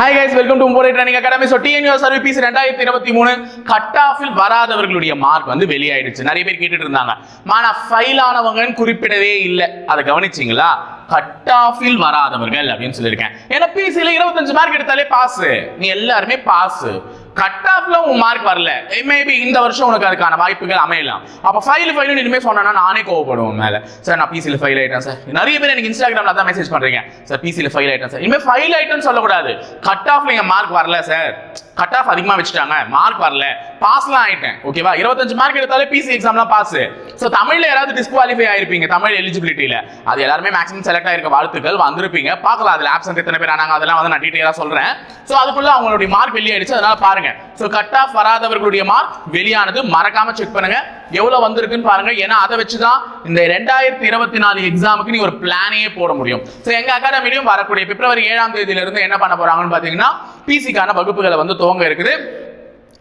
Welcome to Mumbai training academy so TNU service ரெண்டாயிரத்தி இருபத்தி மூணு கட் ஆஃபில் வராதவர்களுடைய மார்க் வந்து வெளியாயிடுச்சு. நிறைய பேர் கேட்டுட்டு இருந்தாங்க. மானா ஃபைல் ஆனவங்கன்னு குறிப்பிடவே இல்லை. அதை கவனிச்சிங்களா? கட் ஆஃபில் வராதவர்கள் அப்படின்னு சொல்லியிருக்கேன். ஏன்னா பிசியில் இருபத்தஞ்சு மார்க் எடுத்தாலே பாஸ் நீ எல்லாருமே பாஸ் கட் ஆஃப்ல உன் மார்க் வரல. மேபி இந்த வருஷம் உனக்கு அதுக்கான வாய்ப்புகள் அமையலாம். அப்ப ஃபைல் ஃபைல் இனிமே சொன்னா நானே கோவப்படுவேன் மேலே மேல. சார் நான் பிசியில் ஃபைல் ஆயிட்டேன் சார் நிறைய பேர் எனக்கு இன்ஸ்டாகிராம்ல தான் மெசேஜ் பண்றீங்க. சார் பிசியில் ஃபைல் ஆயிட்டேன் சார் இனிமே ஃபைல் ஆயிட்டேன்னு சொல்லக்கூடாது. கட் ஆஃப்ல எங்க மார்க் வரல சார் கட் ஆஃப் அதிகமா வச்சுட்டாங்க. மார்க் வரல. பாஸ்லாம் ஆயிட்டேன் ஓகேவா இருபத்தஞ்சு மார்க் எடுத்தாலே பிசி எக்ஸாம்லாம் பாஸ் ஸோ தமிழ்ல யாராவது டிஸ்குவாலிஃபை ஆயிருப்பீங்க தமிழ் எலிஜிபிலிட்டியில அது எல்லாருமே மேக்ஸிமம் செலக்ட் ஆயிருக்க வாழ்த்துக்கள் வந்திருப்பீங்க. பார்க்கலாம் அதுல ஆப்சன்ட் எத்தனை பேர் ஆனாங்க அதெல்லாம் வந்து நான் டீட்டெயிலாக சொல்றேன். ஸோ அதுக்குள்ள அவங்களுடைய மார்க் வெளியாயிடுச்சு அதனால பாருங்க. ஸோ கட் ஆஃப் வராதவர்களுடைய மார்க் வெளியானது. மறக்காம செக் பண்ணுங்க. எவ்வளவு வந்திருக்குன்னு பாருங்க. ஏன்னா அதை வச்சுதான் இந்த ரெண்டாயிரத்தி இருபத்தி நாலு எக்ஸாமுக்கு நீ ஒரு பிளானே போட முடியும். ஸோ எங்க அகாடமிலையும் வரக்கூடிய பிப்ரவரி ஏழாம் தேதியில இருந்து என்ன பண்ண போறாங்கன்னு பாத்தீங்கன்னா பிசிக்கான வகுப்புகளை வந்து துவங்க இருக்குது.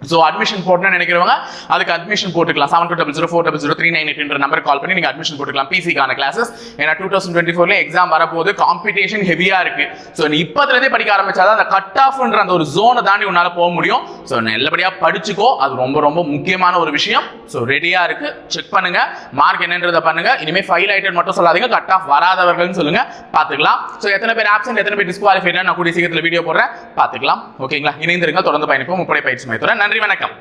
ஸோ அட்மிஷன் போடணும்னு நினைக்கிறவங்க அதுக்கு அட்மிஷன் போட்டுக்கலாம். Seven two double zero four double zero three nine eight number call பண்ணி நீங்கள் அட்மிஷன் போட்டுக்கலாம். பிசிக்கான கிளாஸஸ் ஏன்னா டூ தௌசண்ட் டுவெண்ட்டி ஃபோர்ல எக்ஸாம் வரப்போது காம்படிஷன் ஹெவியாக இருக்கு. ஸோ நீ இப்போதுலேருந்தே படிக்க ஆரம்பிச்சாதான் அந்த கட் ஆஃப்ன்ற அந்த ஒரு ஜோனை தாண்டி உன்னால் போக முடியும். ஸோ நல்லபடியாக படிச்சுக்கோ. அது ரொம்ப ரொம்ப முக்கியமான ஒரு விஷயம். ஸோ ரெடியாக இருக்குது செக் பண்ணுங்கள் மார்க் என்னன்றதை பண்ணுங்க. இனிமேல் ஃபைல் ஐட்டம் மட்டும் சொல்லாதீங்க. கட் ஆஃப் வராதவர்கள்னு சொல்லுங்கள் பார்த்துக்கலாம். ஸோ எத்தனை பேர் ஆப்சன்ட் எத்தனை பேர் டிஸ்குவாலிஃபைட் நான் கூடிய சீக்கிரத்தில் வீடியோ போடுறேன். பார்த்துக்கலாம். ஓகேங்களா இணைந்திருங்க தொடர்ந்து பயணிப்போம். முப்படை பயிற்சி மையத்துடன் நன்றி வணக்கம்.